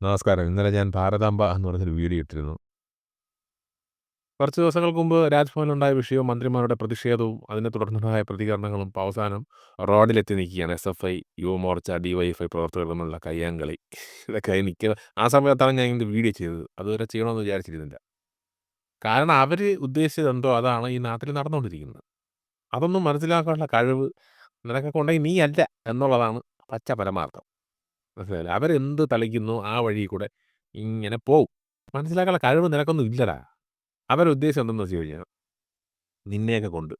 നമസ്കാരം. ഇന്നലെ ഞാൻ ഭാരതാംബ എന്ന് പറഞ്ഞൊരു വീഡിയോ ഇട്ടിരുന്നു. കുറച്ച് ദിവസങ്ങൾക്ക് മുമ്പ് രാജ്ഭവനിലുണ്ടായ വിഷയവും മന്ത്രിമാരുടെ പ്രതിഷേധവും അതിനെ തുടർന്നുണ്ടായ പ്രതികരണങ്ങളും അവസാനം റോഡിലെത്തി നിൽക്കുകയാണ്. എസ്-എഫ്-ഐ, യുവമോർച്ച, ഡിവൈഎഫ്ഐ പ്രവർത്തകർ തമ്മിലുള്ള കയ്യാങ്കളി. ഇതൊക്കെ നിൽക്കുക ആ സമയത്താണ് ഞാൻ ഇത് വീഡിയോ ചെയ്തത്. അതുവരെ ചെയ്യണമെന്ന് വിചാരിച്ചിരുന്നില്ല. കാരണം അവർ ഉദ്ദേശിച്ചതെന്തോ അതാണ് ഈ നാട്ടിൽ നടന്നുകൊണ്ടിരിക്കുന്നത്. അതൊന്നും മനസ്സിലാക്കാനുള്ള കഴിവ് നിനക്കൊക്കെ ഉണ്ടെങ്കിൽ നീ അല്ല എന്നുള്ളതാണ് പച്ച പരമാർത്ഥം. മനസ്സിലായില്ലേ? അവരെന്ത് തളിക്കുന്നു ആ വഴി കൂടെ ഇങ്ങനെ പോവും. മനസ്സിലാക്കാനുള്ള കഴിവ് നിനക്കൊന്നും ഇല്ലടാ. അവരുടെ ഉദ്ദേശം എന്തെന്ന് വെച്ച് കഴിഞ്ഞാൽ നിന്നെയൊക്കെ കൊണ്ട്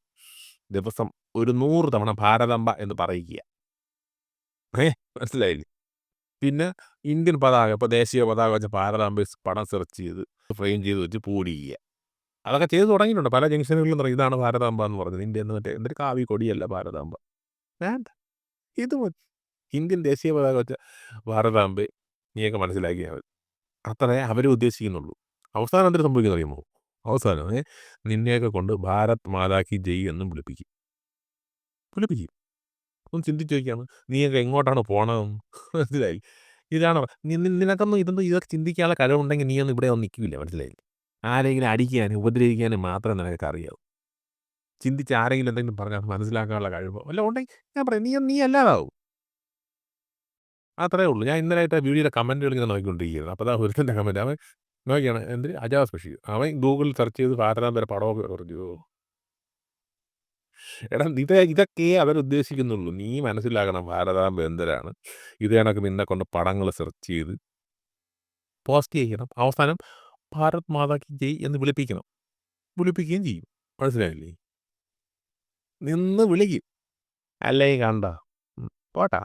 ദിവസം ഒരു 100 തവണ ഭാരതാംബ എന്ന് പറയിക്കുക. ഏഹ് മനസ്സിലായില്ലേ? പിന്നെ ഇന്ത്യൻ പതാക ഇപ്പൊ ദേശീയ പതാക വെച്ച ഭാരതാംബ പടം സെർച്ച് ചെയ്ത് ഫ്രെയിം ചെയ്ത് വെച്ച് പൂടിക്കുക. അതൊക്കെ ചെയ്ത് തുടങ്ങിയിട്ടുണ്ട്. പല ജംഗ്ഷനുകളിലും പറയും ഇതാണ് ഭാരതാംബ എന്ന് പറഞ്ഞത്. ഇന്ത്യൻ മറ്റേ എന്തൊരു കാവി കൊടിയല്ല ഭാരതാംബ. വേണ്ട. ഇത് മതി. ഇന്ത്യൻ ദേശീയ പതാക വെച്ച ഭാരതാംബെ നീയൊക്കെ മനസ്സിലാക്കിയാൽ മതി. അത്രേ അവരും ഉദ്ദേശിക്കുന്നുള്ളൂ. അവസാനം എന്തൊരു സംഭവിക്കുമെന്ന് അറിയുമോ അവസാനം ഏഹ് നിന്നെയൊക്കെ കൊണ്ട് ഭാരത് മാതാ കി ജയ് എന്നും വിളിപ്പിക്കും. വിളിപ്പിക്കും. ഒന്ന് ചിന്തിച്ച് നോക്കിയാണ് നീയൊക്കെ എങ്ങോട്ടാണ് പോണതെന്ന്. മനസ്സിലായില്ലേ? ഇതാണ് നിനക്കൊന്നും ഇതൊന്നും ഇതൊക്കെ ചിന്തിക്കാനുള്ള കഴിവുണ്ടെങ്കിൽ നീയൊന്നും ഇവിടെ ഒന്നും നിൽക്കില്ല. മനസ്സിലായില്ലേ? ആരെങ്കിലും അടിക്കാനും ഉപദ്രവിക്കാനും മാത്രമേ നിനക്കൊക്കെ അറിയാവൂ. ചിന്തിച്ച് ആരെങ്കിലും എന്തെങ്കിലും പറഞ്ഞാൽ മനസ്സിലാക്കാനുള്ള കഴിവോ വല്ലതും ഉണ്ടെങ്കിൽ ഞാൻ പറയാം നീ നീ അല്ലാതാവും. അത്രേ ഉള്ളൂ. ഞാൻ ഇന്നലെ ഇട്ട വീഡിയോയുടെ കമന്റുകൾ ഇങ്ങനെ നോക്കിക്കൊണ്ടിരിക്കുകയാണ് അപ്പോൾ അതാ ഒരുത്തന്റെ കമന്റ് അവൻ നോക്കിയാണ് എന്ത് അജാസ് ബഷീർ. അവൻ ഗൂഗിളിൽ സെർച്ച് ചെയ്ത് ഭാരതാംബയുടെ പടമൊക്കെ പറഞ്ഞു. എടാ ഇത് ഇതൊക്കെയേ അവരുദ്ദേശിക്കുന്നുള്ളൂ. നീ മനസ്സിലാക്കണം ഭാരതാമ്പ എന്തരാണ്. ഇത് കണക്ക് നിന്നെ കൊണ്ട് പടങ്ങൾ സെർച്ച് ചെയ്ത് പോസ്റ്റ് ചെയ്യണം. അവസാനം ഭാരത് മാതാ കി ജയ് എന്ന് വിളിപ്പിക്കണം. വിളിപ്പിക്കുകയും ചെയ്യും. മനസ്സിലായില്ലേ? നിന്ന് വിളിക്കും. അല്ലേ കണ്ട പോട്ടാ.